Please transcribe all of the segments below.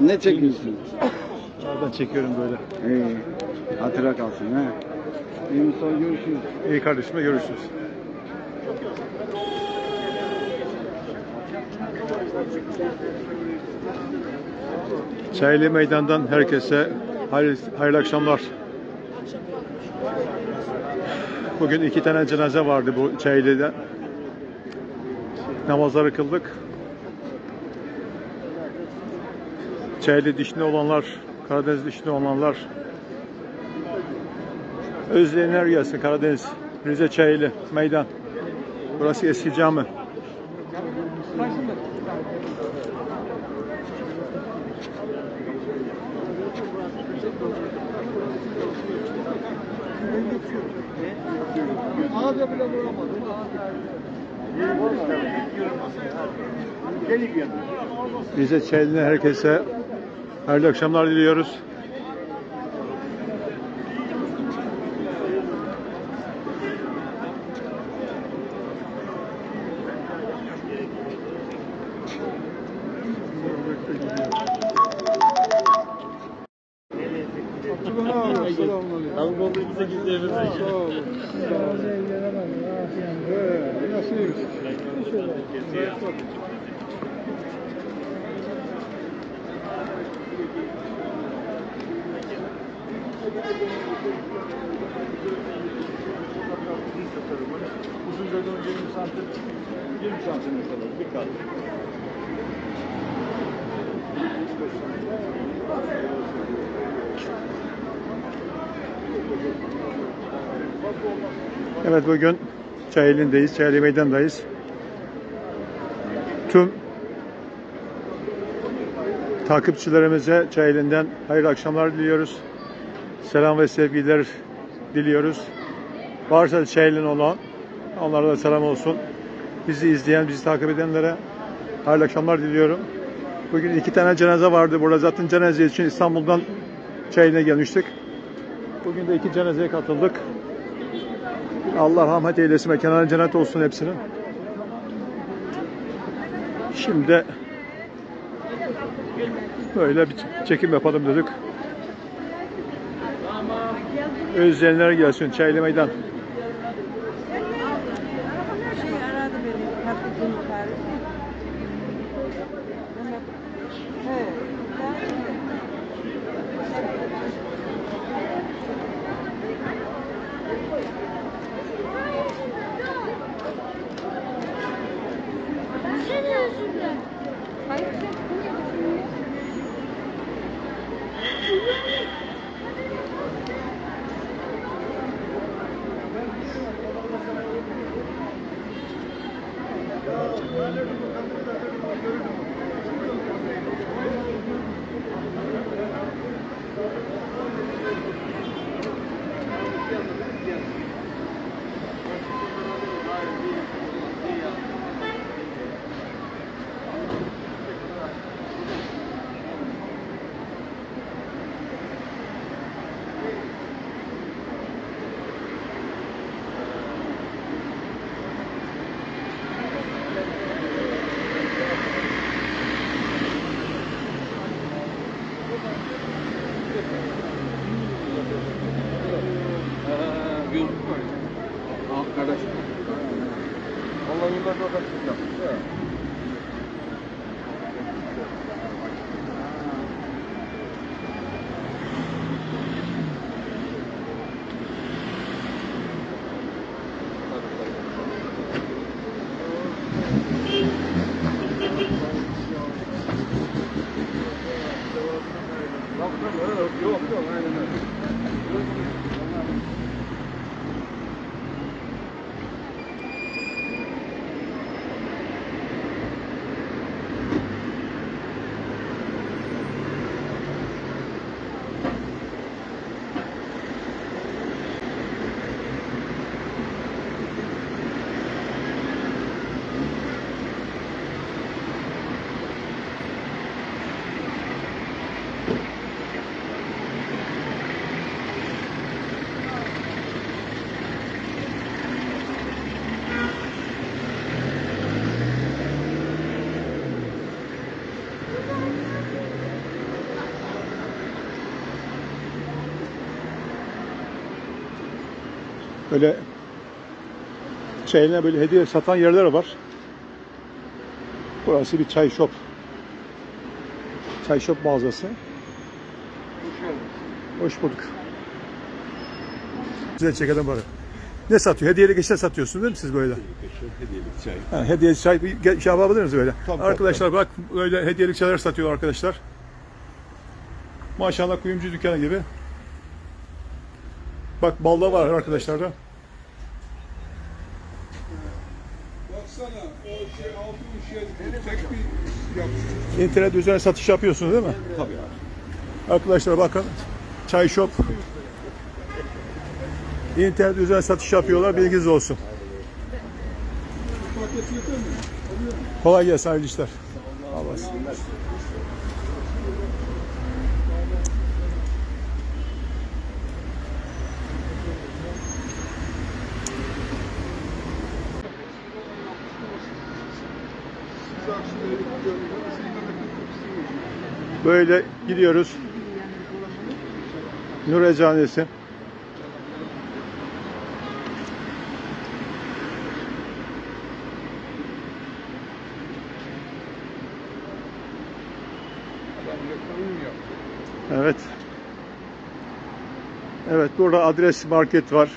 Ne çekiyorsun? Ben çekiyorum böyle. İyi. Hatıra kalsın ha. İyi Mustafa görüşürüz. İyi kardeşime görüşürüz. Çaylı Meydan'dan herkese hayırlı, hayırlı akşamlar. Bugün iki tane cenaze vardı bu Çaylı'da. Namazları kıldık. Çaylı dişli olanlar, Karadeniz dişli olanlar özleyenler gelsin Karadeniz, Rize Çaylı, Meydan. Burası eski cami. Ağzı bile vuramadım. Rize Çaylı'na herkese hayırlı akşamlar diliyoruz. Kavgamızı gizleyelim. Sağ olun. Nasılsınız? Uzun dönem 20 santim, 20 santim kadar bir kat. Evet bugün Çayeli'ndeyiz, Çayeli Meydan'dayız. Tüm takipçilerimize Çayeli'nden hayırlı akşamlar diliyoruz. Selam ve sevgiler diliyoruz. Varsa Çayeli'nin olan onlara da selam olsun. Bizi izleyen, bizi takip edenlere hayırlı akşamlar diliyorum. Bugün iki tane cenaze vardı burada. Zaten cenaze için İstanbul'dan Çayeli'ne gelmiştik. Bugün de iki cenazeye katıldık. Allah rahmet eylesin ve kenarı cennet olsun hepsinin. Şimdi böyle bir çekim yapalım dedik. Özleyenler gelsin Çaylı Meydan. 是不是是不是 Hayır, Arkadaş. Allah yıllardır orada yapmış ya. 那有的比我们更爱呢。Böyle çayına böyle hediye satan yerler var. Burası bir çay shop. Çay shop mağazası. Hoş bulduk. Size çekelim bari. Ne satıyor? Hediyelik işte satıyorsunuz değil mi siz böyle? Hediyelik çay. Ha, hediyelik çay bir şey yapabilir misiniz böyle? Tabii, arkadaşlar bak böyle hediyelik çaylar satıyor arkadaşlar. Maşallah kuyumcu dükkanı gibi. Bak balda var arkadaşlar da. Baksana o şey altın şey tek bir yapsın. İnternet üzerine satış yapıyorsunuz değil mi? Tabii abi. Arkadaşlar bakın çay shop. İnternet üzerine satış yapıyorlar bilginiz olsun. Kolay gelsin hayırlı işler. Allah Siz akşamları gidiyorsunuz. Siz de Böyle gidiyoruz. Nur Eczanesi. Evet. Evet burada adres market var.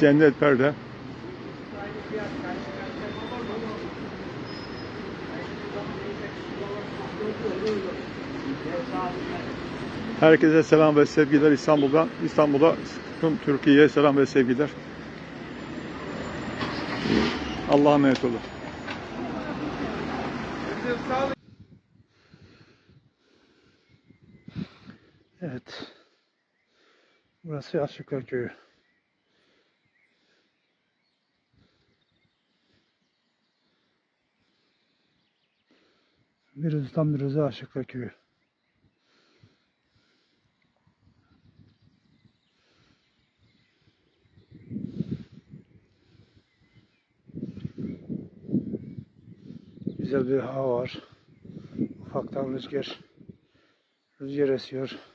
Cennet perde. Herkese selam ve sevgiler İstanbul'dan. İstanbul'a tüm Türkiye'ye selam ve sevgiler. Allah'a emanet olun. Evet. Burası Aşıklar Köyü. Bir tam bir Aşıklar Köyü. Güzel bir hava var. Ufaktan rüzgar. Rüzgar esiyor.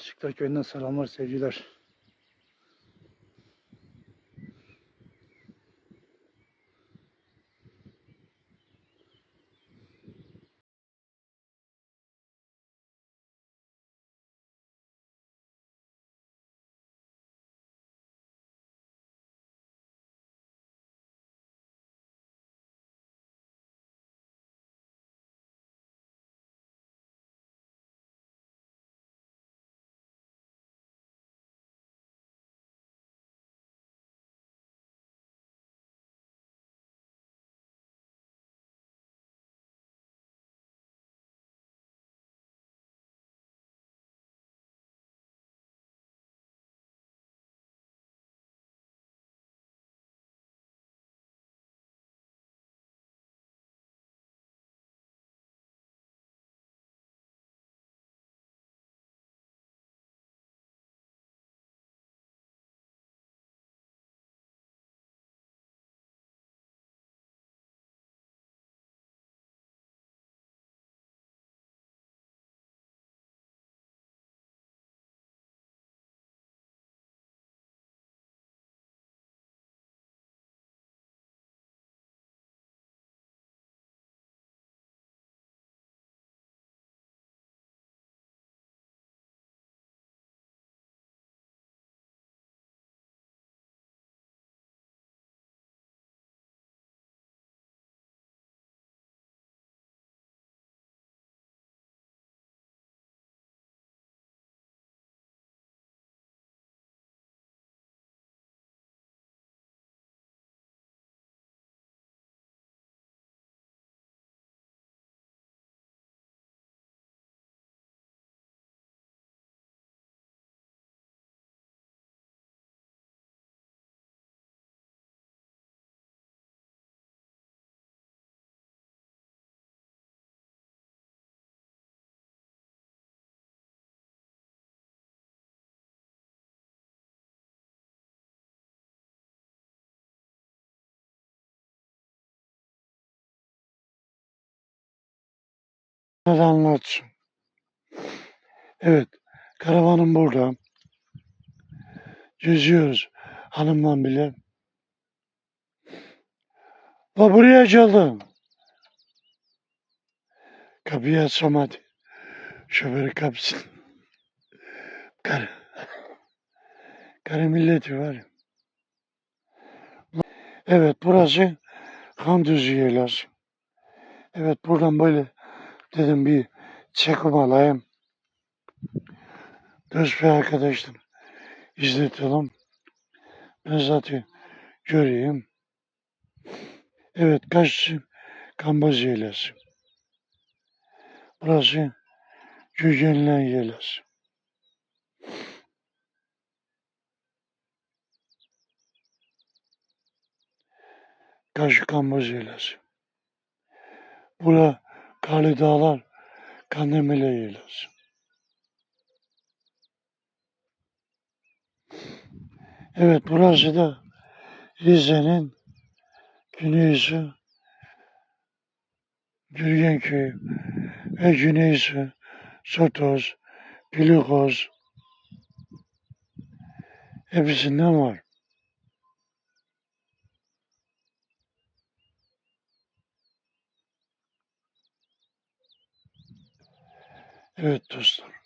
Aşıklar Köyü'nden selamlar, sevgiler. Hadi anlatsın. Evet, karavanım burada. Geziyoruz hanımla bile. Va buraya çaldım. Kapıyı açsam. Şoförü kapsın. Karı. Karı milleti var. Evet burası Kandüzü Yaylası. Evet buradan böyle dedim bir çekim alayım. Dost ve arkadaşlar izletelim. Ben zaten göreyim. Evet karşısı Kambaz Yaylası. Burası Gügenlen Yaylası. Karşı Kambaz Yaylası. Bura Karlı Dağlar Kandemile Yaylası. Evet burası da Rize'nin güneysi Gürgen Köyü ve güneysi Sotoz, Pilikoz hepsinden var. Evet dostlar.